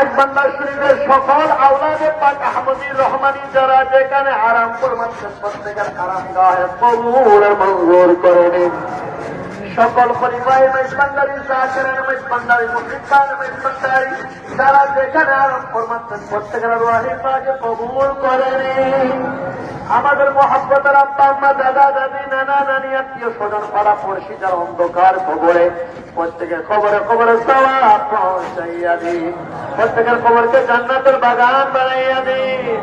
মাইকবান্দার শরীরের সকল আওলাদে পাক আহমদুর রহমানি যারা যেখানে আরাম করবেন প্রত্যেকের আরাম গায়ে কবুল মঙ্গল করে নিন। সকল পরিবার যারা যেখানে আরাম করবেন প্রত্যেকের পাকে কবুল করে নিন। আমাদের মহাব্বতের আব্বা আম্মা দাদা দাদি নানা নানি আত্মীয় স্বজন পাড়া পড়শি যারা অন্ধকার খবরে প্রত্যেকের খবরে খবরে সওয়া পৌঁছাইয়া দিন প্রত্যেকের খবরকে জান্নাতের বাগান বানাইয়া দিন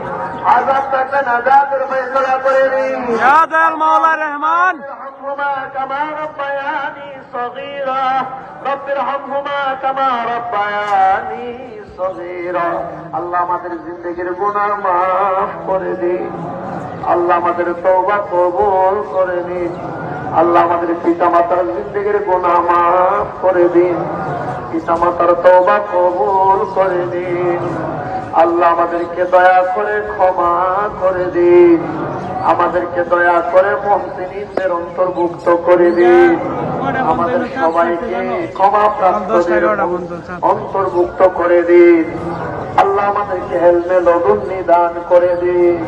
আজাদ থাকলে নাজাতের ফয়সলা করে দিন يا ذا المولى الرحمن ارحمهما كما ربياني صغيرا رب ارحمهما كما ربياني আল্লাহ আমাদের জিন্দগির গুণা মাফ করে দিন আল্লাহ আমাদের তওবা কবুল করে দিন আল্লাহ আমাদের পিতা মাতার জিন্দগির গুণা মাফ করে দিন পিতা মাতার তওবা কবুল করে দিন আল্লাহ আমাদেরকে দয়া করে ক্ষমা করে দিন আমাদেরকে দয়া করে মহসিনীদের অন্তর্ভুক্ত করে দিন আমাদের সবাইকে ক্ষমা অন্তর্ভুক্ত করে দিন। আল্লাহ আমাদেরকে হেলমে লদুন্নি দান করে দিন।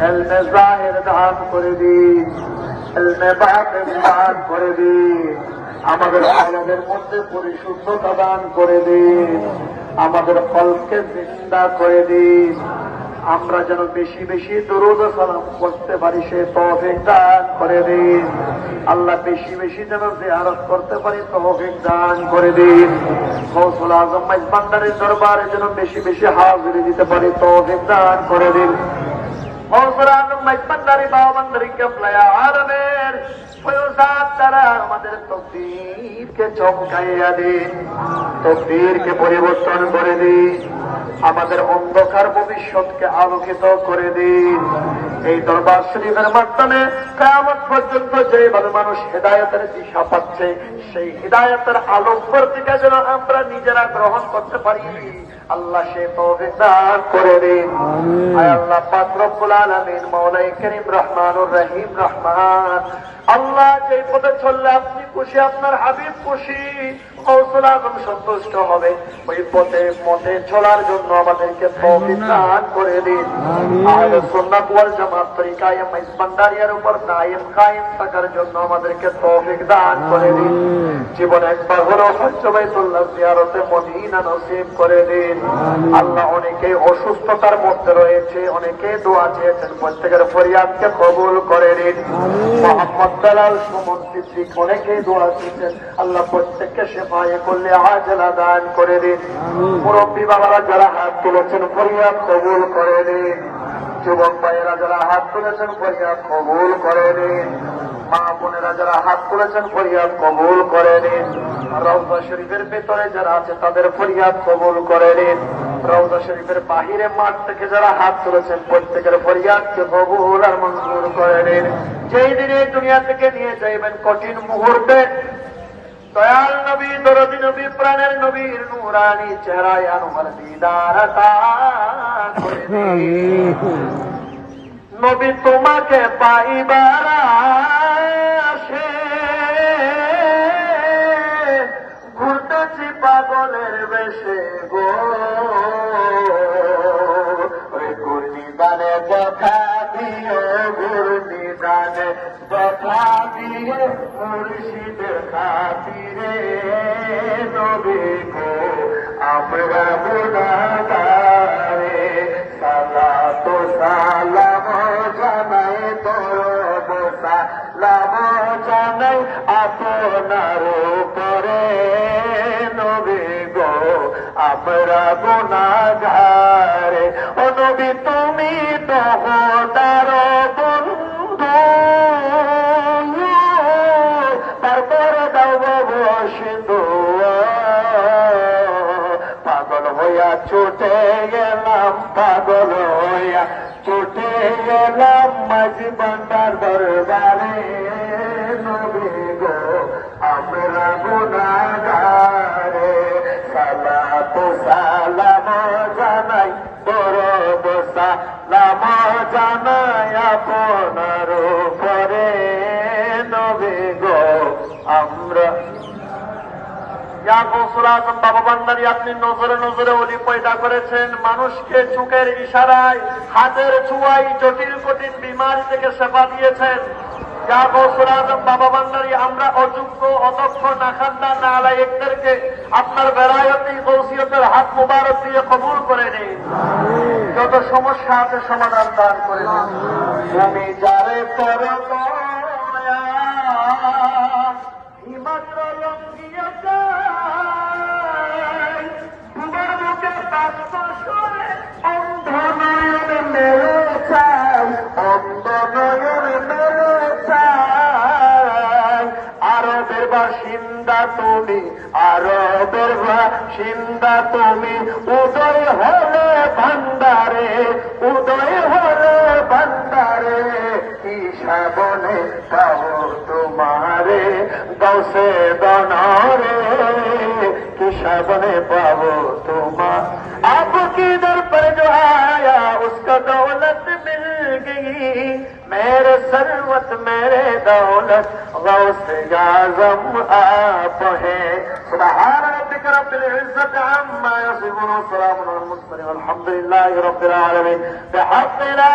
হেলমে জাহের দান করে দিন। হেলমে বাতেন দান করে দিন। আমাদের মধ্যে পরিশুদ্ধতা দান করে দিন। আমাদের ফলকে জিন্দা করে দিন। আমরা যেন বেশি বেশি দরুদ সালাম করতে পারি সে তৌফিক দান করে দিন। আল্লাহ বেশি বেশি যেন জিয়ারত করতে পারি, তৌফিক দান করে দিন। গৌসুল আজম মাইজবান্ডারের দরবারে যেন বেশি বেশি হাজিরি দিতে পারি, তৌফিক দান করে দিন। পরিবর্তন করে দিন। আমাদের অন্ধকার ভবিষ্যৎকে আলোকিত করে দিন। এই দরবার শরীফের মাধ্যমে কেমন পর্যন্ত যেভাবে মানুষ হেদায়তের দিশা পাচ্ছে সেই হেদায়তের আলোকর দিকে যেন আমরা নিজেরা গ্রহণ করতে পারি। আল্লাহ সে তৌফিক করে দিন। আয় আল্লাহ পাক রব্বুল আলামিন মাওলাই করিম রহমানুর রহিম রহমান আল্লাহ যে পথে চললে আপনি খুশি আপনার হাবিব খুশি। কৌশল আজম সন্তুষ্ট হবে। ওই পথে চলার জন্য আমাদেরকে দান করে দিন। আর সুন্নাত ওয়াল জামাত তরিকায় ইসমান্দারিয়ার উপর কায়েম থাকার জন্য আমাদেরকে তৌফিক দান করে দিন। জীবন একবার হলো হজ্জ বাইতুল্লাহ জিয়ারতে মদিনা নসিব করে দিন। আল্লাহ অনেকে অসুস্থতার মধ্যে রয়েছে অনেকে দোয়া চেয়েছেন প্রত্যেকের ফরিয়াদকে কবুল করে দিন। মোহাম্মদ দালাল অনেকেই দোয়া আল্লাহ প্রত্যেককে সেফায়ে করলে আজলা দান করে দিন। মুরব্বী বাবারা যারা হাত তুলেছেন ফরিয়াদ কবুল করে দিন যুবক ভাইয়েরা যারা হাত তুলেছেন ফরিয়াদ কবুল করে দিন মা বোনেরা যারা হাত তুলেছেন ফরিয়াদ কবুল করে নিন। শরীফের ভেতরে যারা আছে তাদের ফরিয়াদ কবুল করে নিন। রওজা শরীফের বাহিরে মাঠ থেকে যারা হাত তুলেছেন, প্রত্যেকের ফরিয়াদকে কবুল আর মঞ্জুর করে নিন। যেই দিনে দুনিয়া থেকে নিয়ে যাইবেন কঠিন মুহূর্তে, দয়াল নবী, দরদি নবী, প্রাণের নবীর নুরানি চেহারায় আনুমার দিদার। নবী তোমাকে পাইবার আসে। ঘুরতেছি পাগলের বেশে গো। মুর্শিদের খাতিরে নবী গো, আমরা গুণাগারে সালা তো সালাম জানাই তোর সালাম জানাই আপনার উপরে নবী গো, আমরা গুণাগারে। ও নবী, তুমি তো ছুটে গেলাম পাগল হইয়া, ছুটে গেলাম মাঝি বান্দার দরবারে। নবী গো, আমরা গুণাগারে সালাতু, সালাম জানাই তোর সালাম জানাই আপনার উপরে। নবী গো, আমরা ইয়া গৌসুল আজম বাবা বান্দারি আপনি নজরে নজরে অলি করেছেন। মানুষকে চোখের ইশারায়, হাতের ছুয়াই জটিল কঠিন বিমারি থেকে সেবা দিয়েছেন। ইয়া গৌসুল বাবা আমরা অযোগ্য, অদক্ষ, নাখান্দা, নালায়েকদেরকে আপনার বেড়ায়তি গৌসিয়তের হাত মুবারক দিয়ে কবুল করে নিন। যত সমস্যা আছে সমাধান দান করে দিন তুমি বাসিন্দা তুমি আরবের বাসিন্দা তুমি উদয় হলে ভান্ডারে উদয় হলে ভান্ডারে কি সাবনে পাবো কাউসে দানরে, কি সাবনে পাবো তোমার? আপকি দর পর জো আয়া, উসকা দৌলত মিল গই। মেরে সরবত, মেরে দৌলত, গৌসে আজম আপ হে। সুবহান ربك رب العزة عما يصفون وسلام على المرسلين والحمد لله رب العالمين بحق لا